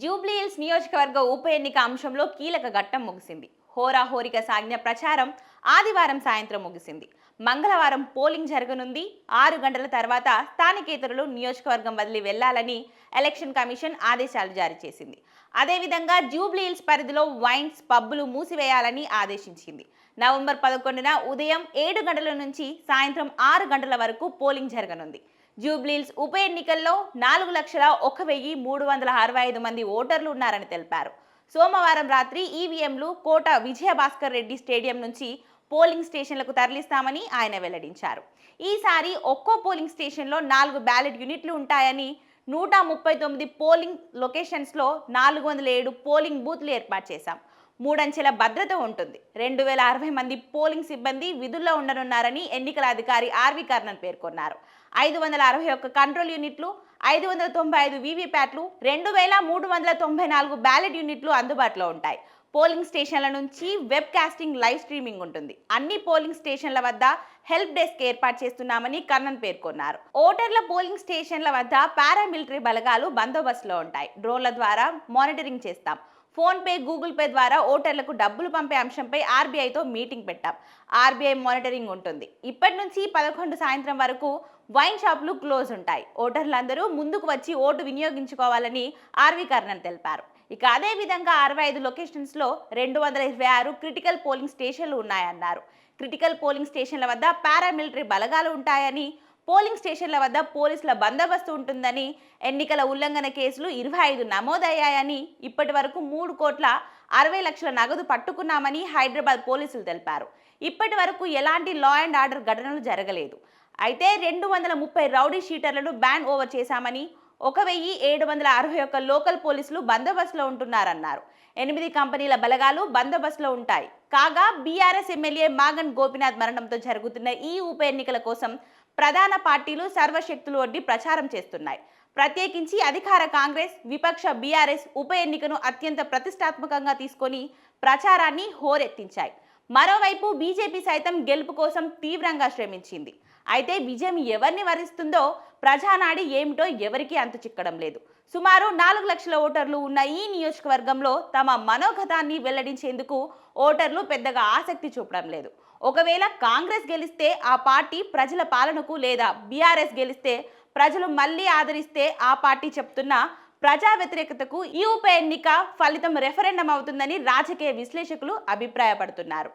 జూబ్లీహిల్స్ నియోజకవర్గ ఉప ఎన్నిక అంశంలో కీలక ఘట్టం ముగిసింది. హోరాహోరిక సాగిన ప్రచారం ఆదివారం సాయంత్రం ముగిసింది. మంగళవారం పోలింగ్ జరగనుంది. ఆరు గంటల తర్వాత స్థానికేతరులు నియోజకవర్గం వదిలి వెళ్ళాలని ఎలక్షన్ కమిషన్ ఆదేశాలు జారీ చేసింది. అదేవిధంగా జూబ్లీహిల్స్ పరిధిలో వైన్స్ పబ్బులు మూసివేయాలని ఆదేశించింది. నవంబర్ పదకొండున ఉదయం ఏడు గంటల నుంచి సాయంత్రం ఆరు గంటల వరకు పోలింగ్ జరగనుంది. జూబ్లీల్స్ ఉప ఎన్నికల్లో నాలుగు లక్షల ఒక వెయ్యి మూడు వందల అరవై ఐదు మంది ఓటర్లు ఉన్నారని తెలిపారు. సోమవారం రాత్రి ఈవీఎంలు కోట విజయభాస్కర్ రెడ్డి స్టేడియం నుంచి పోలింగ్ స్టేషన్లకు తరలిస్తామని ఆయన వెల్లడించారు. ఈసారి ఒక్కో పోలింగ్ స్టేషన్లో నాలుగు బ్యాలెట్ యూనిట్లు ఉంటాయని నూట ముప్పై తొమ్మిది పోలింగ్ లొకేషన్స్లో నాలుగు వందల ఏడు పోలింగ్ బూత్లు ఏర్పాటు చేశాం. మూడంచెల భద్రత ఉంటుంది. రెండు వేల అరవై మంది పోలింగ్ సిబ్బంది విధుల్లో ఉండనున్నారని ఎన్నికల అధికారి ఆర్వి కర్ణన్ పేర్కొన్నారు. ఐదు వందల అరవై ఒక్క కంట్రోల్ యూనిట్లు ఐదు వందల తొంభై ఐదు వీవీప్యాట్లు రెండు వేల మూడు వందల తొంభై నాలుగు బ్యాలెట్ యూనిట్లు అందుబాటులో ఉంటాయి. పోలింగ్ స్టేషన్ల నుంచి వెబ్ కాస్టింగ్ లైవ్ స్ట్రీమింగ్ ఉంటుంది. అన్ని పోలింగ్ స్టేషన్ల వద్ద హెల్ప్ డెస్క్ ఏర్పాటు చేస్తున్నామని కర్ణన్ పేర్కొన్నారు. ఓటర్ల పోలింగ్ స్టేషన్ల వద్ద పారామిలిటరీ బలగాలు బందోబస్తులో ఉంటాయి. డ్రోన్ల ద్వారా మానిటరింగ్ చేస్తాం. ఫోన్ పే గూగుల్ పే ద్వారా ఓటర్లకు డబ్బులు పంపే అంశంపై ఆర్బీఐతో మీటింగ్ పెట్టాం. ఆర్బీఐ మానిటరింగ్ ఉంటుంది. ఇప్పటి నుంచి పదకొండు సాయంత్రం వరకు వైన్ షాపులు క్లోజ్ ఉంటాయి. ఓటర్లందరూ ముందుకు వచ్చి ఓటు వినియోగించుకోవాలని ఆర్వీ కర్ణన్ తెలిపారు. ఇక అదే విధంగా అరవై ఐదు లొకేషన్స్లో రెండు వందల ఇరవై ఆరు క్రిటికల్ పోలింగ్ స్టేషన్లు ఉన్నాయన్నారు. క్రిటికల్ పోలింగ్ స్టేషన్ల వద్ద పారామిలిటరీ బలగాలు ఉంటాయని పోలింగ్ స్టేషన్ల వద్ద పోలీసుల బందోబస్తు ఉంటుందని ఎన్నికల ఉల్లంఘన కేసులు ఇరవై ఐదు నమోదయ్యాయని ఇప్పటి వరకు మూడు కోట్ల అరవై లక్షల నగదు పట్టుకున్నామని హైదరాబాద్ పోలీసులు తెలిపారు. ఇప్పటి వరకు ఎలాంటి లా అండ్ ఆర్డర్ ఘటనలు జరగలేదు. అయితే రెండు వందల ముప్పై రౌడీ షీటర్లను బ్యాన్ ఓవర్ చేశామని ఒక వెయ్యి ఏడు వందల అరవై ఒక్క లోకల్ పోలీసులు బందోబస్తులో ఉంటున్నారన్నారు. ఎనిమిది కంపెనీల బలగాలు బందోబస్తులో ఉంటాయి. కాగా బీఆర్ఎస్ ఎమ్మెల్యే మాగన్ గోపినాథ్ మరణంతో జరుగుతున్న ఈ ఉప ఎన్నికల కోసం ప్రధాన పార్టీలు సర్వశక్తులు వడ్డి ప్రచారం చేస్తున్నాయి. ప్రత్యేకించి అధికార కాంగ్రెస్ విపక్ష బీఆర్ఎస్ ఉప ఎన్నికను అత్యంత ప్రతిష్టాత్మకంగా తీసుకొని ప్రచారాన్ని హోరెత్తించాయి. మరోవైపు బీజేపీ సైతం గెలుపు కోసం తీవ్రంగా శ్రమించింది. అయితే విజయం ఎవరిని వరిస్తుందో ప్రజానాడి ఏమిటో ఎవరికీ అంతు చిక్కడం లేదు. సుమారు నాలుగు లక్షల ఓటర్లు ఉన్న ఈ నియోజకవర్గంలో తమ మనోగతాన్ని వెల్లడించేందుకు ఓటర్లు పెద్దగా ఆసక్తి చూపడం లేదు. ఒకవేళ కాంగ్రెస్ గెలిస్తే ఆ పార్టీ ప్రజల పాలనకు లేదా బీఆర్ఎస్ గెలిస్తే ప్రజలు మళ్ళీ ఆదరిస్తే ఆ పార్టీ చెప్తున్న ప్రజా వ్యతిరేకతకు ఈ ఉప ఎన్నిక ఫలితం రెఫరెండం అవుతుందని రాజకీయ విశ్లేషకులు అభిప్రాయపడుతున్నారు.